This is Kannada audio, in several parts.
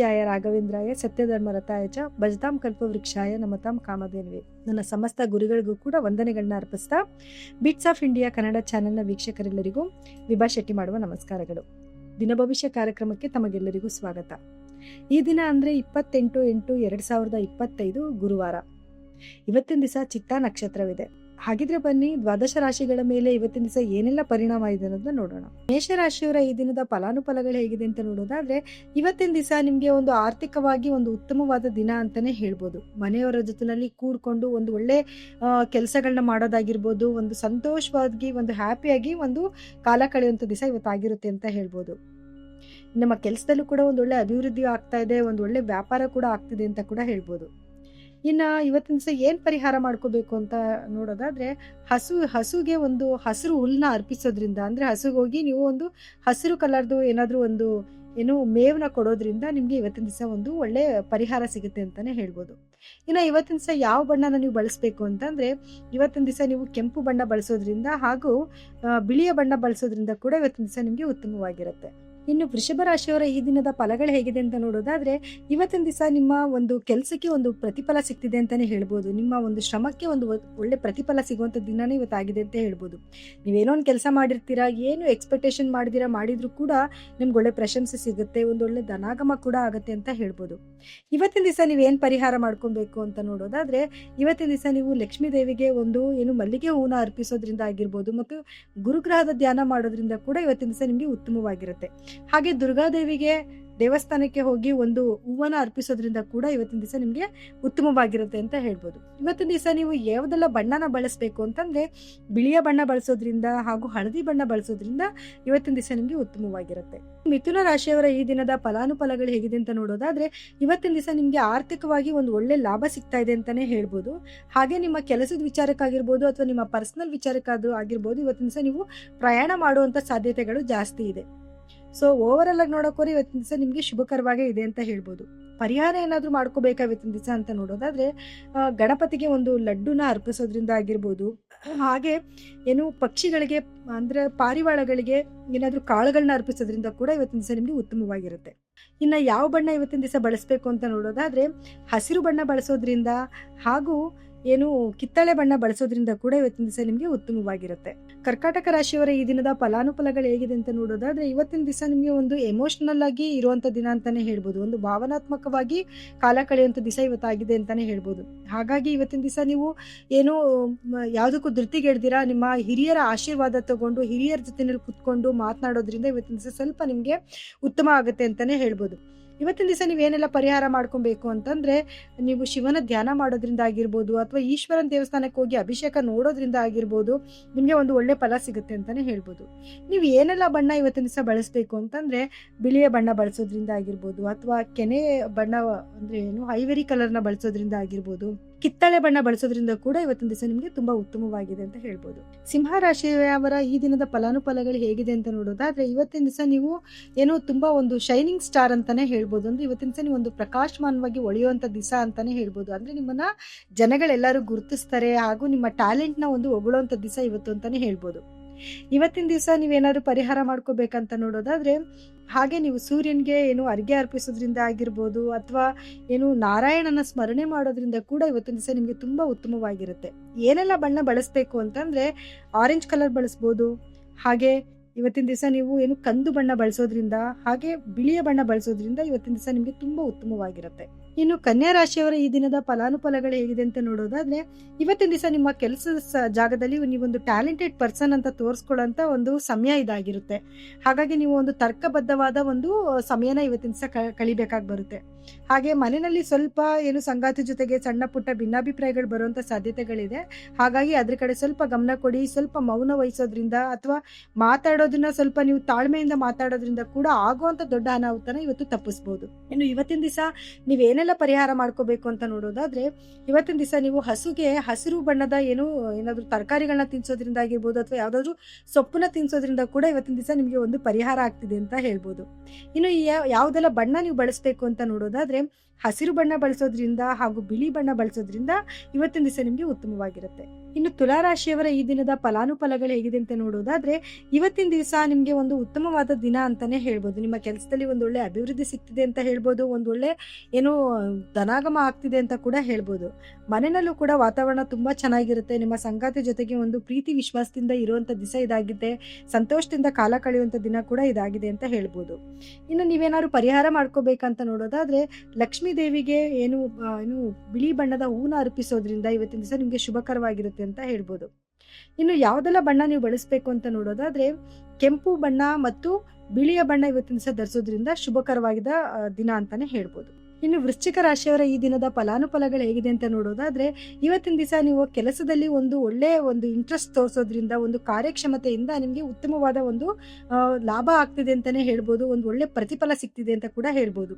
ಪೂಜ್ಯಾಯ ರಾಘವೇಂದ್ರಾಯ, ಸತ್ಯಧರ್ಮ ರಥಾಯ ಚ ಭಜತಾಂ ಕಲ್ಪವೃಕ್ಷಾಯ, ನಮತಾಂ ಕಾಮಧೇನುವೆ. ನನ್ನ ಸಮಸ್ತ ಗುರುಗಳಿಗೂ ಕೂಡ ವಂದನೆಗಳನ್ನ ಅರ್ಪಿಸ್ತಾ, ಬಿಟ್ಸ್ ಆಫ್ ಇಂಡಿಯಾ ಕನ್ನಡ ಚಾನೆಲ್ನ ವೀಕ್ಷಕರೆಲ್ಲರಿಗೂ ವಿಭಾ ಶೆಟ್ಟಿ ಮಾಡುವ ನಮಸ್ಕಾರಗಳು. ದಿನ ಭವಿಷ್ಯ ಕಾರ್ಯಕ್ರಮಕ್ಕೆ ತಮಗೆಲ್ಲರಿಗೂ ಸ್ವಾಗತ. ಈ ದಿನ ಅಂದರೆ ಇಪ್ಪತ್ತೆಂಟು ಎಂಟು ಎರಡು ಸಾವಿರದ ಇಪ್ಪತ್ತೈದು ಗುರುವಾರ. ಇವತ್ತಿನ ದಿವಸ ಚಿತ್ತಾ ನಕ್ಷತ್ರವಿದೆ. ಹಾಗಿದ್ರೆ ಬನ್ನಿ, ದ್ವಾದಶ ರಾಶಿಗಳ ಮೇಲೆ ಇವತ್ತಿನ ದಿವಸ ಏನೆಲ್ಲ ಪರಿಣಾಮ ಇದೆ ಅನ್ನೋದನ್ನ ನೋಡೋಣ. ಮೇಷರಾಶಿಯವರ ಈ ದಿನದ ಫಲಾನುಫಲಗಳು ಹೇಗಿದೆ ಅಂತ ನೋಡೋದಾದ್ರೆ, ಇವತ್ತಿನ ದಿವಸ ನಿಮಗೆ ಒಂದು ಆರ್ಥಿಕವಾಗಿ ಒಂದು ಉತ್ತಮವಾದ ದಿನ ಅಂತಾನೆ ಹೇಳ್ಬೋದು. ಮನೆಯವರ ಜೊತೆನಲ್ಲಿ ಕೂಡ್ಕೊಂಡು ಒಂದು ಒಳ್ಳೆ ಕೆಲಸಗಳನ್ನ ಮಾಡೋದಾಗಿರ್ಬೋದು, ಒಂದು ಸಂತೋಷವಾಗಿ, ಒಂದು ಹ್ಯಾಪಿಯಾಗಿ ಒಂದು ಕಾಲ ಕಳೆಯುವಂಥ ದಿವಸ ಇವತ್ತಾಗಿರುತ್ತೆ ಅಂತ ಹೇಳ್ಬೋದು. ನಮ್ಮ ಕೆಲಸದಲ್ಲೂ ಕೂಡ ಒಂದು ಒಳ್ಳೆ ಅಭಿವೃದ್ಧಿ ಆಗ್ತಾ ಇದೆ, ಒಂದು ಒಳ್ಳೆ ವ್ಯಾಪಾರ ಕೂಡ ಆಗ್ತಿದೆ ಅಂತ ಕೂಡ ಹೇಳ್ಬೋದು. ಇನ್ನು ಇವತ್ತಿನ ದಿವಸ ಏನು ಪರಿಹಾರ ಮಾಡ್ಕೋಬೇಕು ಅಂತ ನೋಡೋದಾದ್ರೆ, ಹಸು, ಹಸುಗೆ ಒಂದು ಹಸಿರು ಹುಲ್ಲನ್ನ ಅರ್ಪಿಸೋದ್ರಿಂದ, ಅಂದರೆ ಹಸುಗೆ ಹೋಗಿ ನೀವು ಒಂದು ಹಸಿರು ಕಲರ್ದು ಏನಾದರೂ ಒಂದು ಏನು ಮೇವನ್ನ ಕೊಡೋದ್ರಿಂದ ನಿಮಗೆ ಇವತ್ತಿನ ದಿವಸ ಒಂದು ಒಳ್ಳೆ ಪರಿಹಾರ ಸಿಗುತ್ತೆ ಅಂತಾನೆ ಹೇಳ್ಬೋದು. ಇನ್ನು ಇವತ್ತಿನ ದಿವಸ ಯಾವ ಬಣ್ಣನ ನೀವು ಬಳಸಬೇಕು ಅಂತಂದರೆ, ಇವತ್ತಿನ ದಿವಸ ನೀವು ಕೆಂಪು ಬಣ್ಣ ಬಳಸೋದ್ರಿಂದ ಹಾಗೂ ಬಿಳಿಯ ಬಣ್ಣ ಬಳಸೋದ್ರಿಂದ ಕೂಡ ಇವತ್ತಿನ ದಿವಸ ನಿಮಗೆ ಉತ್ತಮವಾಗಿರುತ್ತೆ. ಇನ್ನು ವೃಷಭ ರಾಶಿಯವರ ಈ ದಿನದ ಫಲಗಳು ಹೇಗಿದೆ ಅಂತ ನೋಡೋದಾದ್ರೆ, ಇವತ್ತಿನ ದಿವಸ ನಿಮ್ಮ ಒಂದು ಕೆಲಸಕ್ಕೆ ಒಂದು ಪ್ರತಿಫಲ ಸಿಗ್ತಿದೆ ಅಂತಾನೆ ಹೇಳ್ಬೋದು. ನಿಮ್ಮ ಒಂದು ಶ್ರಮಕ್ಕೆ ಒಂದು ಒಳ್ಳೆ ಪ್ರತಿಫಲ ಸಿಗುವಂಥ ದಿನನೇ ಇವತ್ತಾಗಿದೆ ಅಂತ ಹೇಳ್ಬೋದು. ನೀವೇನೋ ಒಂದು ಕೆಲಸ ಮಾಡಿರ್ತೀರಾ, ಏನು ಎಕ್ಸ್ಪೆಕ್ಟೇಷನ್ ಮಾಡಿದಿರಾ, ಮಾಡಿದ್ರು ಕೂಡ ನಿಮ್ಗೆ ಒಳ್ಳೆ ಪ್ರಶಂಸೆ ಸಿಗುತ್ತೆ ಒಂದು ಒಳ್ಳೆ ಧನಾಗಮ ಕೂಡ ಆಗುತ್ತೆ ಅಂತ ಹೇಳ್ಬೋದು. ಇವತ್ತಿನ ದಿವಸ ಏನು ಪರಿಹಾರ ಮಾಡ್ಕೊಬೇಕು ಅಂತ ನೋಡೋದಾದ್ರೆ, ಇವತ್ತಿನ ದಿವಸ ನೀವು ಲಕ್ಷ್ಮೀ ದೇವಿಗೆ ಒಂದು ಏನು ಮಲ್ಲಿಗೆ ಹೂವನ್ನ ಅರ್ಪಿಸೋದ್ರಿಂದ ಆಗಿರ್ಬೋದು ಮತ್ತು ಗುರುಗ್ರಹದ ಧ್ಯಾನ ಮಾಡೋದ್ರಿಂದ ಕೂಡ ಇವತ್ತಿನ ದಿವಸ ನಿಮಗೆ ಉತ್ತಮವಾಗಿರುತ್ತೆ. ಹಾಗೆ ದುರ್ಗಾದೇವಿಗೆ ದೇವಸ್ಥಾನಕ್ಕೆ ಹೋಗಿ ಒಂದು ಹೂವನ್ನು ಅರ್ಪಿಸೋದ್ರಿಂದ ಕೂಡ ಇವತ್ತಿನ ದಿವಸ ನಿಮಗೆ ಉತ್ತಮವಾಗಿರುತ್ತೆ ಅಂತ ಹೇಳ್ಬೋದು. ಇವತ್ತಿನ ದಿವಸ ನೀವು ಯಾವುದೆಲ್ಲ ಬಣ್ಣನ ಬಳಸಬೇಕು ಅಂತಂದ್ರೆ ಬಿಳಿಯ ಬಣ್ಣ ಬಳಸೋದ್ರಿಂದ ಹಾಗೂ ಹಳದಿ ಬಣ್ಣ ಬಳಸೋದ್ರಿಂದ ಇವತ್ತಿನ ದಿವಸ ನಿಮಗೆ ಉತ್ತಮವಾಗಿರುತ್ತೆ. ಮಿಥುನ ರಾಶಿಯವರ ಈ ದಿನದ ಫಲಾನುಫಲಗಳು ಹೇಗಿದೆ ಅಂತ ನೋಡೋದಾದ್ರೆ ಇವತ್ತಿನ ದಿವಸ ನಿಮಗೆ ಆರ್ಥಿಕವಾಗಿ ಒಂದು ಒಳ್ಳೆ ಲಾಭ ಸಿಗ್ತಾ ಇದೆ ಅಂತಾನೆ ಹೇಳ್ಬೋದು. ಹಾಗೆ ನಿಮ್ಮ ಕೆಲಸದ ವಿಚಾರಕ್ಕಾಗಿರ್ಬೋದು ಅಥವಾ ನಿಮ್ಮ ಪರ್ಸನಲ್ ವಿಚಾರಕ್ಕಾದ್ರೂ ಆಗಿರ್ಬೋದು ಇವತ್ತಿನ ದಿವಸ ನೀವು ಪ್ರಯಾಣ ಮಾಡುವಂತ ಸಾಧ್ಯತೆಗಳು ಜಾಸ್ತಿ ಇದೆ. ಸೊ ಓವರ್ ಆಗಿ ನೋಡೋಕೋರಿ ಇವತ್ತಿನ ದಿವಸ ನಿಮಗೆ ಶುಭಕರವಾಗೇ ಇದೆ ಅಂತ ಹೇಳ್ಬೋದು. ಪರಿಹಾರ ಏನಾದರೂ ಮಾಡ್ಕೋಬೇಕಾ ಇವತ್ತಿನ ದಿವಸ ಅಂತ ನೋಡೋದಾದ್ರೆ ಗಣಪತಿಗೆ ಒಂದು ಲಡ್ಡುನ ಅರ್ಪಿಸೋದ್ರಿಂದ ಆಗಿರ್ಬೋದು. ಹಾಗೆ ಏನು ಪಕ್ಷಿಗಳಿಗೆ, ಅಂದ್ರೆ ಪಾರಿವಾಳಗಳಿಗೆ ಏನಾದರೂ ಕಾಳುಗಳನ್ನ ಅರ್ಪಿಸೋದ್ರಿಂದ ಕೂಡ ಇವತ್ತಿನ ದಿವಸ ನಿಮಗೆ ಉತ್ತಮವಾಗಿರುತ್ತೆ. ಇನ್ನು ಯಾವ ಬಣ್ಣ ಇವತ್ತಿನ ದಿವಸ ಬಳಸಬೇಕು ಅಂತ ನೋಡೋದಾದ್ರೆ, ಹಸಿರು ಬಣ್ಣ ಬಳಸೋದ್ರಿಂದ ಹಾಗೂ ಏನು ಕಿತ್ತಳೆ ಬಣ್ಣ ಬಳಸೋದ್ರಿಂದ ಕೂಡ ಇವತ್ತಿನ ದಿವಸ ನಿಮಗೆ ಉತ್ತಮವಾಗಿರುತ್ತೆ. ಕರ್ಕಾಟಕ ರಾಶಿಯವರ, ಈ ದಿನದ ಫಲಾನುಫಲಗಳು ಹೇಗಿದೆ ಅಂತ ನೋಡೋದಾದ್ರೆ, ಇವತ್ತಿನ ದಿವಸ ನಿಮಗೆ ಒಂದು ಎಮೋಷನಲ್ ಆಗಿ ಇರುವಂತ ದಿನ ಅಂತಾನೆ ಹೇಳ್ಬೋದು. ಒಂದು ಭಾವನಾತ್ಮಕವಾಗಿ ಕಾಲ ಕಳೆಯುವಂತ ದಿವಸ ಇವತ್ತಾಗಿದೆ ಅಂತಾನೆ ಹೇಳ್ಬೋದು. ಹಾಗಾಗಿ ಇವತ್ತಿನ ದಿವಸ ನೀವು ಏನು ಯಾವುದಕ್ಕೂ ಧೃತಿಗೆಡ್ದಿರಾ, ನಿಮ್ಮ ಹಿರಿಯರ ಆಶೀರ್ವಾದ ತಗೊಂಡು, ಹಿರಿಯರ ಜೊತೆನಲ್ಲಿ ಕುತ್ಕೊಂಡು ಮಾತನಾಡೋದ್ರಿಂದ ಇವತ್ತಿನ ದಿವಸ ಸ್ವಲ್ಪ ನಿಮಗೆ ಉತ್ತಮ ಆಗುತ್ತೆ ಅಂತಾನೆ ಹೇಳ್ಬೋದು. ಇವತ್ತಿನ ದಿವಸ ನೀವೇನೆಲ್ಲ ಪರಿಹಾರ ಮಾಡ್ಕೊಬೇಕು ಅಂತಂದರೆ ನೀವು ಶಿವನ ಧ್ಯಾನ ಮಾಡೋದ್ರಿಂದ ಆಗಿರ್ಬೋದು ಅಥವಾ ಈಶ್ವರನ ದೇವಸ್ಥಾನಕ್ಕೆ ಹೋಗಿ ಅಭಿಷೇಕ ನೋಡೋದ್ರಿಂದ ಆಗಿರ್ಬೋದು ನಿಮಗೆ ಒಂದು ಒಳ್ಳೆ ಫಲ ಸಿಗುತ್ತೆ ಅಂತಲೇ ಹೇಳ್ಬೋದು. ನೀವು ಏನೆಲ್ಲ ಬಣ್ಣ ಇವತ್ತಿನ ದಿವಸ ಬಳಸಬೇಕು ಅಂತಂದರೆ ಬಿಳಿಯ ಬಣ್ಣ ಬಳಸೋದ್ರಿಂದ ಆಗಿರ್ಬೋದು ಅಥವಾ ಕೆನೆ ಬಣ್ಣ ಅಂದರೆ ಏನು? ಐವರಿ ಕಲರ್ನ ಬಳಸೋದ್ರಿಂದ ಆಗಿರ್ಬೋದು. ಕಿತ್ತಳೆ ಬಣ್ಣ ಬಳಸೋದ್ರಿಂದ ಕೂಡ ಇವತ್ತಿನ ದಿವಸ ನಿಮಗೆ ತುಂಬಾ ಉತ್ತಮವಾಗಿದೆ ಅಂತ ಹೇಳ್ಬೋದು. ಸಿಂಹ ರಾಶಿಯವರ ಈ ದಿನದ ಫಲಾನುಫಲಗಳು ಹೇಗಿದೆ ಅಂತ ನೋಡೋದಾದ್ರೆ ಇವತ್ತಿನ ದಿವಸ ನೀವು ಏನೋ ತುಂಬಾ ಒಂದು ಶೈನಿಂಗ್ ಸ್ಟಾರ್ ಅಂತಾನೆ ಹೇಳ್ಬೋದು. ಅಂದ್ರೆ ಇವತ್ತಿನ ದಿವಸ ನೀವು ಒಂದು ಪ್ರಕಾಶಮಾನವಾಗಿ ಒಳೆಯುವಂತ ದಿವಸ ಅಂತಾನೆ ಹೇಳ್ಬೋದು. ಅಂದ್ರೆ ನಿಮ್ಮನ್ನ ಜನಗಳೆಲ್ಲರೂ ಗುರುತಿಸ್ತಾರೆ ಹಾಗೂ ನಿಮ್ಮ ಟ್ಯಾಲೆಂಟ್ನ ಒಂದು ಹೊಗಳುವಂತ ದಿವಸ ಇವತ್ತು ಅಂತಾನೆ ಹೇಳ್ಬೋದು. ಇವತ್ತಿನ ದಿವಸ ನೀವೇನಾದ್ರು ಪರಿಹಾರ ಮಾಡ್ಕೋಬೇಕಂತ ನೋಡೋದಾದ್ರೆ, ಹಾಗೆ ನೀವು ಸೂರ್ಯನಿಗೆ ಏನು ಅರ್ಗೆ ಅರ್ಪಿಸೋದ್ರಿಂದ ಆಗಿರ್ಬೋದು ಅಥವಾ ಏನು ನಾರಾಯಣನ ಸ್ಮರಣೆ ಮಾಡೋದ್ರಿಂದ ಕೂಡ ಇವತ್ತಿನ ದಿವಸ ನಿಮಗೆ ತುಂಬಾ ಉತ್ತಮವಾಗಿರುತ್ತೆ. ಏನೆಲ್ಲ ಬಣ್ಣ ಬಳಸಬೇಕು ಅಂತಂದ್ರೆ ಆರೆಂಜ್ ಕಲರ್ ಬಳಸ್ಬೋದು, ಹಾಗೆ ಇವತ್ತಿನ ದಿವಸ ನೀವು ಏನು ಕಂದು ಬಣ್ಣ ಬಳಸೋದ್ರಿಂದ, ಹಾಗೆ ಬಿಳಿಯ ಬಣ್ಣ ಬಳಸೋದ್ರಿಂದ ಇವತ್ತಿನ ದಿವಸ ನಿಮಗೆ ತುಂಬಾ ಉತ್ತಮವಾಗಿರುತ್ತೆ. ಇನ್ನು ಕನ್ಯಾ ರಾಶಿಯವರ ಈ ದಿನದ ಫಲಾನುಫಲಗಳು ಹೇಗಿದೆ ಅಂತ ನೋಡೋದಾದ್ರೆ, ಇವತ್ತಿನ ದಿವಸ ನಿಮ್ಮ ಕೆಲಸದ ಸ- ಜಾಗದಲ್ಲಿ ನೀವೊಂದು ಟ್ಯಾಲೆಂಟೆಡ್ ಪರ್ಸನ್ ಅಂತ ತೋರಿಸ್ಕೊಳ್ಳೋಂಥ ಒಂದು ಸಮಯ ಇದಾಗಿರುತ್ತೆ. ಹಾಗಾಗಿ ನೀವು ಒಂದು ತರ್ಕಬದ್ಧವಾದ ಒಂದು, ಸಮಯನ ಇವತ್ತಿನ ದಿವಸ ಕಳಿಬೇಕಾಗಿ ಬರುತ್ತೆ. ಹಾಗೆ ಮನೆಯಲ್ಲಿ ಸ್ವಲ್ಪ ಏನು ಸಂಗಾತಿ ಜೊತೆಗೆ ಸಣ್ಣ ಪುಟ್ಟ ಭಿನ್ನಾಭಿಪ್ರಾಯಗಳು ಬರುವಂತ ಸಾಧ್ಯತೆಗಳಿದೆ. ಹಾಗಾಗಿ ಅದ್ರ ಕಡೆ ಸ್ವಲ್ಪ ಗಮನ ಕೊಡಿ, ಸ್ವಲ್ಪ ಮೌನ ವಹಿಸೋದ್ರಿಂದ ಅಥವಾ ಮಾತಾಡೋದನ್ನ ಸ್ವಲ್ಪ ನೀವು ತಾಳ್ಮೆಯಿಂದ ಮಾತಾಡೋದ್ರಿಂದ ಕೂಡ ಆಗುವಂತ ದೊಡ್ಡ ಅನಾಹುತನ ಇವತ್ತು ತಪ್ಪಿಸ್ಬೋದು. ಇನ್ನು ಇವತ್ತಿನ ದಿವಸ ನೀವೇನೆಲ್ಲ ಪರಿಹಾರ ಮಾಡ್ಕೋಬೇಕು ಅಂತ ನೋಡೋದಾದ್ರೆ, ಇವತ್ತಿನ ದಿವಸ ನೀವು ಹಸುಗೆ ಹಸಿರು ಬಣ್ಣದ ಏನು, ಏನಾದ್ರು ತರಕಾರಿಗಳನ್ನ ತಿನ್ಸೋದ್ರಿಂದ ಆಗಿರ್ಬೋದು ಅಥವಾ ಯಾವ್ದಾದ್ರು ಸೊಪ್ಪನ್ನ ತಿನ್ಸೋದ್ರಿಂದ ಕೂಡ ಇವತ್ತಿನ ದಿವಸ ನಿಮಗೆ ಒಂದು ಪರಿಹಾರ ಆಗ್ತಿದೆ ಅಂತ ಹೇಳ್ಬೋದು. ಇನ್ನು ಯಾವುದೆಲ್ಲ ಬಣ್ಣ ನೀವು ಬಳಸಬೇಕು ಅಂತ ನೋಡೋದಾದ್ರೆ ಹಸಿರು ಬಣ್ಣ ಬಳಸೋದ್ರಿಂದ ಹಾಗೂ ಬಿಳಿ ಬಣ್ಣ ಬಳಸೋದ್ರಿಂದ ಇವತ್ತಿನ ದಿವಸ ನಿಮಗೆ ಉತ್ತಮವಾಗಿರುತ್ತೆ. ಇನ್ನು ತುಲಾರಾಶಿಯವರ ಈ ದಿನದ ಫಲಾನುಫಲಗಳು ಹೇಗಿದೆ ಅಂತ ನೋಡೋದಾದ್ರೆ, ಇವತ್ತಿನ ದಿವಸ ನಿಮಗೆ ಒಂದು ಉತ್ತಮವಾದ ದಿನ ಅಂತಾನೆ ಹೇಳ್ಬೋದು. ನಿಮ್ಮ ಕೆಲಸದಲ್ಲಿ ಒಂದು ಒಳ್ಳೆ ಅಭಿವೃದ್ಧಿ ಸಿಗ್ತಿದೆ ಅಂತ ಹೇಳ್ಬೋದು, ಒಂದು ಒಳ್ಳೆ ಏನು ಧನಾಗಮ ಆಗ್ತಿದೆ ಅಂತ ಕೂಡ ಹೇಳ್ಬೋದು. ಮನೆಯಲ್ಲೂ ಕೂಡ ವಾತಾವರಣ ತುಂಬಾ ಚೆನ್ನಾಗಿರುತ್ತೆ. ನಿಮ್ಮ ಸಂಗಾತಿ ಜೊತೆಗೆ ಒಂದು ಪ್ರೀತಿ, ವಿಶ್ವಾಸದಿಂದ ಇರುವಂತ ದಿವಸ ಇದಾಗಿದೆ. ಸಂತೋಷದಿಂದ ಕಾಲ ಕಳೆಯುವಂತ ದಿನ ಕೂಡ ಇದಾಗಿದೆ ಅಂತ ಹೇಳ್ಬೋದು. ಇನ್ನು ನೀವೇನಾದ್ರು ಪರಿಹಾರ ಮಾಡ್ಕೋಬೇಕಂತ ನೋಡೋದಾದ್ರೆ, ಲಕ್ಷ್ಮೀ ದೇವಿಗೆ ಏನು ಏನು ಬಿಳಿ ಬಣ್ಣದ ಹೂನ ಅರ್ಪಿಸೋದ್ರಿಂದ ಇವತ್ತಿನ ದಿವಸ ನಿಮಗೆ ಶುಭಕರವಾಗಿರುತ್ತೆ ಅಂತ ಹೇಳ್ಬೋದು. ಇನ್ನು ಯಾವುದೆಲ್ಲ ಬಣ್ಣ ನೀವು ಬಳಸಬೇಕು ಅಂತ ನೋಡೋದಾದ್ರೆ, ಕೆಂಪು ಬಣ್ಣ ಮತ್ತು ಬಿಳಿಯ ಬಣ್ಣ ಇವತ್ತಿನ ದಿವಸ ಧರಿಸೋದ್ರಿಂದ ಶುಭಕರವಾಗಿದ ದಿನ ಅಂತಾನೆ ಹೇಳ್ಬೋದು. ಇನ್ನು ವೃಶ್ಚಿಕ ರಾಶಿಯವರ ಈ ದಿನದ ಫಲಾನುಫಲಗಳು ಹೇಗಿದೆ ಅಂತ ನೋಡೋದಾದ್ರೆ, ಇವತ್ತಿನ ದಿವಸ ನೀವು ಕೆಲಸದಲ್ಲಿ ಒಂದು ಒಳ್ಳೆಯ ಒಂದು ಇಂಟ್ರೆಸ್ಟ್ ತೋರಿಸೋದ್ರಿಂದ, ಒಂದು ಕಾರ್ಯಕ್ಷಮತೆಯಿಂದ ನಿಮಗೆ ಉತ್ತಮವಾದ ಒಂದು ಲಾಭ ಆಗ್ತಿದೆ ಅಂತಾನೆ ಹೇಳ್ಬೋದು, ಒಂದು ಒಳ್ಳೆ ಪ್ರತಿಫಲ ಸಿಗ್ತಿದೆ ಅಂತ ಕೂಡ ಹೇಳ್ಬೋದು.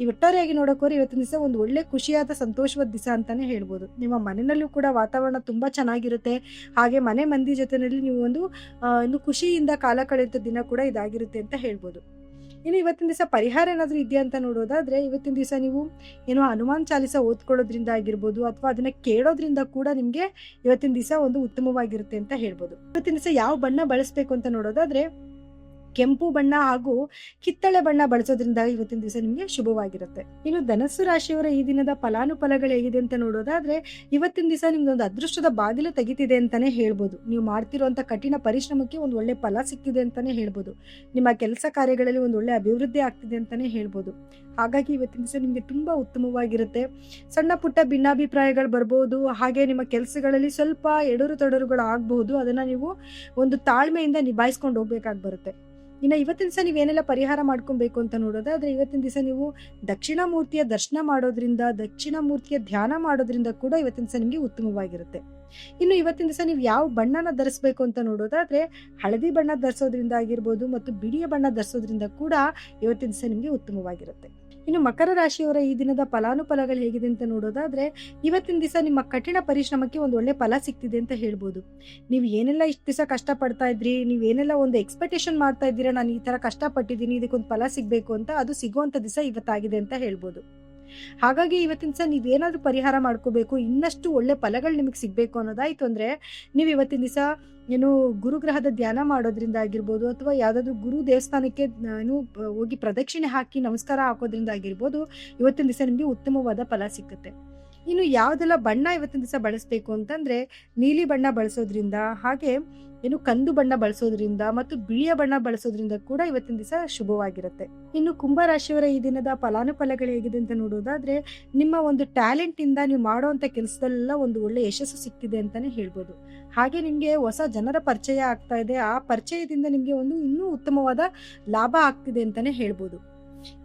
ಈ ಒಟ್ಟಾರೆಯಾಗಿ ನೋಡೋಕೋರಿ ಇವತ್ತಿನ ದಿವಸ ಒಂದು ಒಳ್ಳೆ ಖುಷಿಯಾದ, ಸಂತೋಷವಾದ ದಿವಸ ಅಂತಾನೆ ಹೇಳ್ಬೋದು. ನಿಮ್ಮ ಮನೆಯಲ್ಲೂ ಕೂಡ ವಾತಾವರಣ ತುಂಬಾ ಚೆನ್ನಾಗಿರುತ್ತೆ. ಹಾಗೆ ಮನೆ ಮಂದಿ ಜೊತೆಯಲ್ಲಿ ನೀವು ಒಂದು ಇನ್ನು ಖುಷಿಯಿಂದ ಕಾಲ ಕಳೆಯುವಂಥ ದಿನ ಕೂಡ ಇದಾಗಿರುತ್ತೆ ಅಂತ ಹೇಳ್ಬೋದು. ಇನ್ನು ಇವತ್ತಿನ ದಿವಸ ಪರಿಹಾರ ಏನಾದರೂ ಇದೆಯಾ ಅಂತ ನೋಡೋದಾದರೆ ಇವತ್ತಿನ ದಿವಸ ನೀವು ಏನೋ ಹನುಮಾನ್ ಚಾಲಿಸ ಓದ್ಕೊಳ್ಳೋದ್ರಿಂದ ಆಗಿರ್ಬೋದು ಅಥವಾ ಅದನ್ನು ಕೇಳೋದ್ರಿಂದ ಕೂಡ ನಿಮಗೆ ಇವತ್ತಿನ ದಿವಸ ಒಂದು ಉತ್ತಮವಾಗಿರುತ್ತೆ ಅಂತ ಹೇಳ್ಬೋದು. ಇವತ್ತಿನ ದಿವಸ ಯಾವ ಬಣ್ಣ ಬಳಸಬೇಕು ಅಂತ ನೋಡೋದಾದ್ರೆ ಕೆಂಪು ಬಣ್ಣ ಹಾಗೂ ಕಿತ್ತಳೆ ಬಣ್ಣ ಬಳಸೋದ್ರಿಂದ ಇವತ್ತಿನ ದಿವಸ ನಿಮಗೆ ಶುಭವಾಗಿರುತ್ತೆ. ಇನ್ನು ಧನಸ್ಸು ರಾಶಿಯವರ ಈ ದಿನದ ಫಲಾನುಫಲಗಳು ಹೇಗಿದೆ ಅಂತ ನೋಡೋದಾದ್ರೆ ಇವತ್ತಿನ ದಿವಸ ನಿಮ್ದೊಂದು ಅದೃಷ್ಟದ ಬಾಗಿಲು ತೆಗಿತಿದೆ ಅಂತಾನೆ ಹೇಳ್ಬೋದು. ನೀವು ಮಾಡ್ತಿರುವಂತ ಕಠಿಣ ಪರಿಶ್ರಮಕ್ಕೆ ಒಂದು ಒಳ್ಳೆ ಫಲ ಸಿಕ್ಕಿದೆ ಅಂತಾನೆ ಹೇಳ್ಬೋದು. ನಿಮ್ಮ ಕೆಲಸ ಕಾರ್ಯಗಳಲ್ಲಿ ಒಂದು ಒಳ್ಳೆ ಅಭಿವೃದ್ಧಿ ಆಗ್ತಿದೆ ಅಂತಾನೆ ಹೇಳ್ಬೋದು. ಹಾಗಾಗಿ ಇವತ್ತಿನ ದಿವಸ ನಿಮಗೆ ತುಂಬಾ ಉತ್ತಮವಾಗಿರುತ್ತೆ. ಸಣ್ಣ ಪುಟ್ಟ ಭಿನ್ನಾಭಿಪ್ರಾಯಗಳು ಬರ್ಬೋದು. ಹಾಗೆ ನಿಮ್ಮ ಕೆಲಸಗಳಲ್ಲಿ ಸ್ವಲ್ಪ ಎಡರು ತೊಡರುಗಳು ಆಗಬಹುದು ಅದನ್ನ ನೀವು ಒಂದು ತಾಳ್ಮೆಯಿಂದ ನಿಭಾಯಿಸ್ಕೊಂಡು ಹೋಗ್ಬೇಕಾಗಿ ಬರುತ್ತೆ. ಇನ್ನು ಇವತ್ತಿನ ದಿವಸ ನೀವೇನೆಲ್ಲ ಪರಿಹಾರ ಮಾಡ್ಕೊಬೇಕು ಅಂತ ನೋಡೋದಾದರೆ ಇವತ್ತಿನ ದಿವಸ ನೀವು ದಕ್ಷಿಣ ಮೂರ್ತಿಯ ದರ್ಶನ ಮಾಡೋದ್ರಿಂದ ದಕ್ಷಿಣ ಮೂರ್ತಿಯ ಧ್ಯಾನ ಮಾಡೋದ್ರಿಂದ ಕೂಡ ಇವತ್ತಿನ ದಿವಸ ನಿಮಗೆ ಉತ್ತಮವಾಗಿರುತ್ತೆ. ಇನ್ನು ಇವತ್ತಿನ ದಿವಸ ನೀವು ಯಾವ ಬಣ್ಣನ ಧರಿಸ್ಬೇಕು ಅಂತ ನೋಡೋದಾದ್ರೆ, ಹಳದಿ ಬಣ್ಣ ಧರಿಸೋದ್ರಿಂದ ಆಗಿರ್ಬೋದು ಮತ್ತು ಬಿಳಿಯ ಬಣ್ಣ ಧರಿಸೋದ್ರಿಂದ ಕೂಡ ಇವತ್ತಿನ ದಿವಸ ನಿಮಗೆ ಉತ್ತಮವಾಗಿರುತ್ತೆ. ಇನ್ನು ಮಕರ ರಾಶಿಯವರ ಈ ದಿನದ ಫಲಾನುಫಲಗಳು ಹೇಗಿದೆ ಅಂತ ನೋಡೋದಾದ್ರೆ, ಇವತ್ತಿನ ದಿವಸ ನಿಮ್ಮ ಕಠಿಣ ಪರಿಶ್ರಮಕ್ಕೆ ಒಂದು ಒಳ್ಳೆ ಫಲ ಸಿಗ್ತಿದೆ ಅಂತ ಹೇಳ್ಬೋದು. ನೀವು ಏನೆಲ್ಲ ಇಷ್ಟು ದಿವಸ ಕಷ್ಟಪಡ್ತಾ ಇದ್ರಿ ನೀವೇನೆಲ್ಲ ಒಂದು ಎಕ್ಸ್ಪೆಕ್ಟೇಷನ್ ಮಾಡ್ತಾ ಇದ್ದೀರಾ, ನಾನು ಈ ತರ ಕಷ್ಟಪಟ್ಟಿದ್ದೀನಿ, ಇದಕ್ಕೊಂದು ಫಲ ಸಿಗಬೇಕು ಅಂತ ಅದು ಸಿಗುವಂತ ದಿವಸ ಇವತ್ತಾಗಿದೆ ಅಂತ ಹೇಳ್ಬೋದು. ಹಾಗಾಗಿ ಇವತ್ತಿನ ದಿವಸ ನೀವೇನಾದರೂ ಪರಿಹಾರ ಮಾಡ್ಕೋಬೇಕು, ಇನ್ನಷ್ಟು ಒಳ್ಳೆ ಫಲಗಳು ನಿಮಗೆ ಸಿಗಬೇಕು ಅನ್ನೋದಾಯಿತು ಅಂದ್ರೆ, ನೀವು ಇವತ್ತಿನ ದಿವಸ ಏನು ಗುರುಗ್ರಹದ ಧ್ಯಾನ ಮಾಡೋದ್ರಿಂದ ಆಗಿರ್ಬೋದು ಅಥವಾ ಯಾವುದಾದ್ರೂ ಗುರು ದೇವಸ್ಥಾನಕ್ಕೆ ಏನು, ಹೋಗಿ ಪ್ರದಕ್ಷಿಣೆ ಹಾಕಿ ನಮಸ್ಕಾರ ಹಾಕೋದ್ರಿಂದ ಆಗಿರ್ಬೋದು, ಇವತ್ತಿನ ದಿವಸ ನಿಮಗೆ ಉತ್ತಮವಾದ ಫಲ ಸಿಕ್ಕುತ್ತೆ. ಇನ್ನು ಯಾವುದೆಲ್ಲ ಬಣ್ಣ ಇವತ್ತಿನ ದಿವಸ ಬಳಸಬೇಕು ಅಂತಂದ್ರೆ ನೀಲಿ ಬಣ್ಣ ಬಳಸೋದ್ರಿಂದ, ಹಾಗೆ ಏನು ಕಂದು ಬಣ್ಣ ಬಳಸೋದ್ರಿಂದ ಮತ್ತು ಬಿಳಿಯ ಬಣ್ಣ ಬಳಸೋದ್ರಿಂದ ಕೂಡ ಇವತ್ತಿನ ದಿವಸ ಶುಭವಾಗಿರುತ್ತೆ. ಇನ್ನು ಕುಂಭರಾಶಿಯವರ ಈ ದಿನದ ಫಲಾನುಫಲಗಳು ಹೇಗಿದೆ ಅಂತ ನೋಡೋದಾದ್ರೆ, ನಿಮ್ಮ ಒಂದು ಟ್ಯಾಲೆಂಟ್ ಇಂದ ನೀವು ಮಾಡುವಂತ ಕೆಲಸದಲ್ಲೆಲ್ಲ ಒಂದು ಒಳ್ಳೆ ಯಶಸ್ಸು ಸಿಕ್ಕಿದೆ ಅಂತಾನೆ ಹೇಳ್ಬೋದು. ಹಾಗೆ ನಿಮಗೆ ಹೊಸ ಜನರ ಪರಿಚಯ ಆಗ್ತಾ ಇದೆ. ಆ ಪರಿಚಯದಿಂದ ನಿಮಗೆ ಒಂದು ಇನ್ನೂ ಉತ್ತಮವಾದ ಲಾಭ ಆಗ್ತಿದೆ ಅಂತಾನೆ ಹೇಳ್ಬೋದು.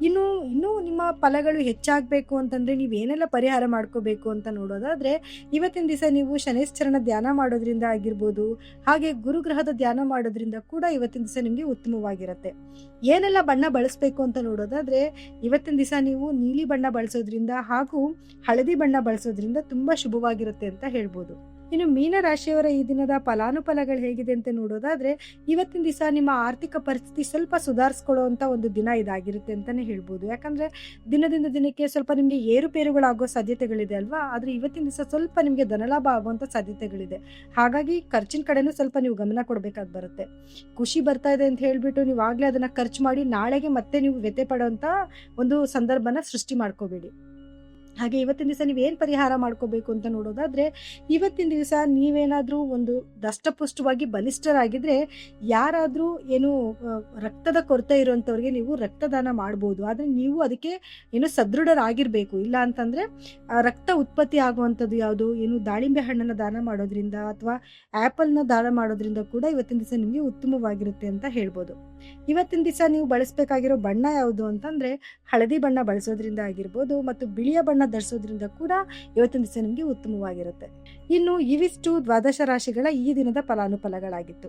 ಇನ್ನು, ಇನ್ನೂ ನಿಮ್ಮ ಫಲಗಳು ಹೆಚ್ಚಾಗಬೇಕು ಅಂತಂದರೆ ನೀವು ಏನೆಲ್ಲ ಪರಿಹಾರ ಮಾಡ್ಕೋಬೇಕು ಅಂತ ನೋಡೋದಾದರೆ, ಇವತ್ತಿನ ದಿವಸ ನೀವು ಶನೇಶ್ಚರಣ ಧ್ಯಾನ ಮಾಡೋದ್ರಿಂದ ಆಗಿರ್ಬೋದು, ಹಾಗೆ ಗುರುಗ್ರಹದ ಧ್ಯಾನ ಮಾಡೋದ್ರಿಂದ ಕೂಡ ಇವತ್ತಿನ ದಿವಸ ನಿಮಗೆ ಉತ್ತಮವಾಗಿರುತ್ತೆ. ಏನೆಲ್ಲ ಬಣ್ಣ ಬಳಸಬೇಕು ಅಂತ ನೋಡೋದಾದರೆ, ಇವತ್ತಿನ ದಿವಸ ನೀವು ನೀಲಿ ಬಣ್ಣ ಬಳಸೋದ್ರಿಂದ ಹಾಗೂ ಹಳದಿ ಬಣ್ಣ ಬಳಸೋದ್ರಿಂದ ತುಂಬ ಶುಭವಾಗಿರುತ್ತೆ ಅಂತ ಹೇಳ್ಬೋದು. ಇನ್ನು ಮೀನ ರಾಶಿಯವರ ಈ ದಿನದ ಫಲಾನುಫಲಗಳು ಹೇಗಿದೆ ಅಂತ ನೋಡೋದಾದ್ರೆ, ಇವತ್ತಿನ ದಿವಸ ನಿಮ್ಮ ಆರ್ಥಿಕ ಪರಿಸ್ಥಿತಿ ಸ್ವಲ್ಪ ಸುಧಾರಿಸ್ಕೊಳ್ಳುವಂತ ಒಂದು ದಿನ ಇದಾಗಿರುತ್ತೆ ಅಂತಾನೆ ಹೇಳ್ಬೋದು. ಯಾಕಂದ್ರೆ, ದಿನದಿಂದ ದಿನಕ್ಕೆ ಸ್ವಲ್ಪ ನಿಮಗೆ ಏರುಪೇರುಗಳಾಗೋ ಸಾಧ್ಯತೆಗಳಿದೆ ಅಲ್ವಾ? ಆದ್ರೆ ಇವತ್ತಿನ ದಿವಸ ಸ್ವಲ್ಪ ನಿಮಗೆ ಧನಲಾಭ ಆಗುವಂತ ಸಾಧ್ಯತೆಗಳಿದೆ. ಹಾಗಾಗಿ ಖರ್ಚಿನ ಕಡೆನೂ ಸ್ವಲ್ಪ ನೀವು ಗಮನ ಕೊಡಬೇಕಾಗಿ ಬರುತ್ತೆ. ಖುಷಿ ಬರ್ತಾ ಇದೆ ಅಂತ ಹೇಳ್ಬಿಟ್ಟು ನೀವು ಆಗ್ಲೇ ಅದನ್ನ ಖರ್ಚು ಮಾಡಿ ನಾಳೆಗೆ ಮತ್ತೆ ನೀವು ವ್ಯತೆ ಪಡುವಂತ ಒಂದು ಸಂದರ್ಭನ ಸೃಷ್ಟಿ ಮಾಡ್ಕೋಬೇಡಿ. ಹಾಗೆ ಇವತ್ತಿನ ದಿವಸ ಏನು ಪರಿಹಾರ ಮಾಡ್ಕೋಬೇಕು ಅಂತ ನೋಡೋದಾದ್ರೆ, ಇವತ್ತಿನ ದಿವಸ ನೀವೇನಾದರೂ ಒಂದು ದಷ್ಟಪುಷ್ಟವಾಗಿ ಬಲಿಷ್ಠರಾಗಿದ್ದರೆ ಯಾರಾದರೂ ಏನು ರಕ್ತದ ಕೊರತೆ ಇರುವಂಥವ್ರಿಗೆ ನೀವು ರಕ್ತದಾನ ಮಾಡ್ಬೋದು. ಆದರೆ ನೀವು ಅದಕ್ಕೆ ಏನು ಸದೃಢರಾಗಿರಬೇಕು. ಇಲ್ಲ ಅಂತಂದರೆ ರಕ್ತ ಉತ್ಪತ್ತಿ ಆಗುವಂಥದ್ದು ಯಾವುದು? ಏನು ದಾಳಿಂಬೆ ಹಣ್ಣನ್ನು ದಾನ ಮಾಡೋದ್ರಿಂದ ಅಥವಾ ಆ್ಯಪಲ್ನ ದಾನ ಮಾಡೋದ್ರಿಂದ ಕೂಡ ಇವತ್ತಿನ ದಿವಸ ನಿಮಗೆ ಉತ್ತಮವಾಗಿರುತ್ತೆ ಅಂತ ಹೇಳ್ಬೋದು. ಇವತ್ತಿನ ದಿವಸ ನೀವು ಬಳಸಬೇಕಾಗಿರೋ ಬಣ್ಣ ಯಾವುದು ಅಂತಂದರೆ, ಹಳದಿ ಬಣ್ಣ ಬಳಸೋದ್ರಿಂದ ಆಗಿರ್ಬೋದು ಮತ್ತು ಬಿಳಿಯ ಬಣ್ಣ ಧರಿಸೋದ್ರಿಂದ ಕೂಡ ಇವತ್ತಿನ ದಿವಸ ನಿಮಗೆ ಉತ್ತಮವಾಗಿರುತ್ತೆ. ಇನ್ನು ಇವಿಷ್ಟು ದ್ವಾದಶ ರಾಶಿಗಳ ಈ ದಿನದ ಫಲಾನುಫಲಗಳಾಗಿತ್ತು.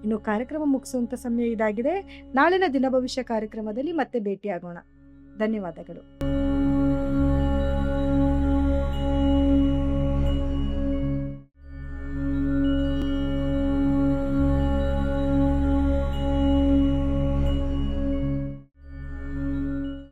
ಇನ್ನು ಕಾರ್ಯಕ್ರಮ ಮುಗಿಸುವಂತ ಸಮಯ ಇದಾಗಿದೆ. ನಾಳಿನ ದಿನ ಭವಿಷ್ಯ ಕಾರ್ಯಕ್ರಮದಲ್ಲಿ ಮತ್ತೆ ಭೇಟಿಯಾಗೋಣ. ಧನ್ಯವಾದಗಳು.